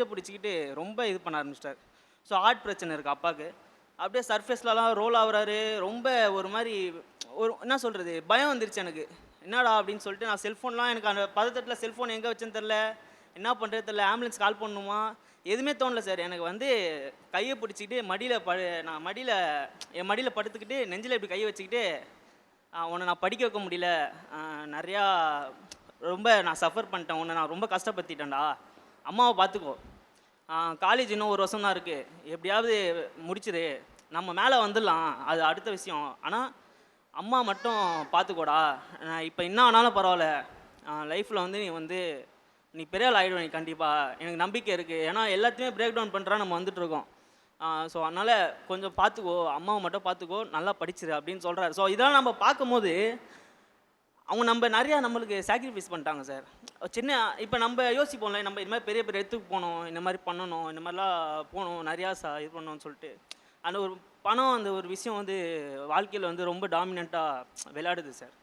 நெஞ்சை பிடிச்சிக்கிட்டு ரொம்ப இது பண்ண ஆரம்பிச்சிட்டார். ஸோ ஹார்ட் பிரச்சனை இருக்குது அப்பாவுக்கு அப்படியே சர்ஃபேஸ்லலாம் ரோல் ஆகுறாரு. ரொம்ப ஒரு மாதிரி ஒரு என்ன சொல்கிறது பயம் வந்துருச்சு எனக்கு. என்னடா அப்படின்னு சொல்லிட்டு நான் செல்ஃபோன்லாம் எனக்கு அந்த பதத்தட்டில் செல்ஃபோன் எங்கே வச்சேன்னு தெரில என்ன பண்ணுறது தெரில ஆம்புலன்ஸ் கால் பண்ணணுமா? எதுவுமே தோணல சார். எனக்கு வந்து கையை பிடிச்சிக்கிட்டு மடியில் படு நான் மடியில் என் மடியில் படுத்துக்கிட்டு நெஞ்சில் இப்படி கையை வச்சுக்கிட்டு உன்னை நான் படிக்க வைக்க முடியல. நிறையா ரொம்ப நான் சஃபர் பண்ணிட்டேன். உன்னை நான் ரொம்ப கஷ்டப்படுத்திட்டேன்டா. அம்மாவை பார்த்துக்கோ. காலேஜ் இன்னும் ஒரு வருஷம் தான் இருக்குது எப்படியாவது முடிச்சிரு நம்ம மேலே வந்துடலாம். அது அடுத்த விஷயம். ஆனால் அம்மா மட்டும் பார்த்துக்கோடா நான் இப்போ என்ன ஆனாலும் பரவாயில்ல. லைஃப்பில் வந்து நீ வந்து நீ பெரிய ஆள் ஆகிடுவ நீ கண்டிப்பாக எனக்கு நம்பிக்கை இருக்குது ஏன்னா எல்லாத்தையுமே பிரேக் டவுன் பண்ணுறா நம்ம வந்துட்டுருக்கோம் ஸோ அதனால் கொஞ்சம் பார்த்துக்கோ அம்மாவை மட்டும் பார்த்துக்கோ நல்லா படிச்சிரு அப்படின்னு சொல்கிறாரு ஸோ இதெல்லாம் நம்ம பார்க்கும்போது அவங்க நம்ம நிறையா நம்மளுக்கு சாக்ரிஃபைஸ் பண்ணிட்டாங்க சார் சின்ன இப்போ நம்ம யோசிப்போம்ல நம்ம இது மாதிரி பெரிய பெரிய இடத்துக்கு போகணும் இந்த மாதிரி பண்ணணும் இந்த மாதிரிலாம் போகணும் நிறையா சா இது பண்ணணும்னு சொல்லிட்டு. அந்த ஒரு பணம் அந்த ஒரு விஷயம் வந்து வாழ்க்கையில் வந்து ரொம்ப டாமினண்ட்டாக விளையாடுது சார்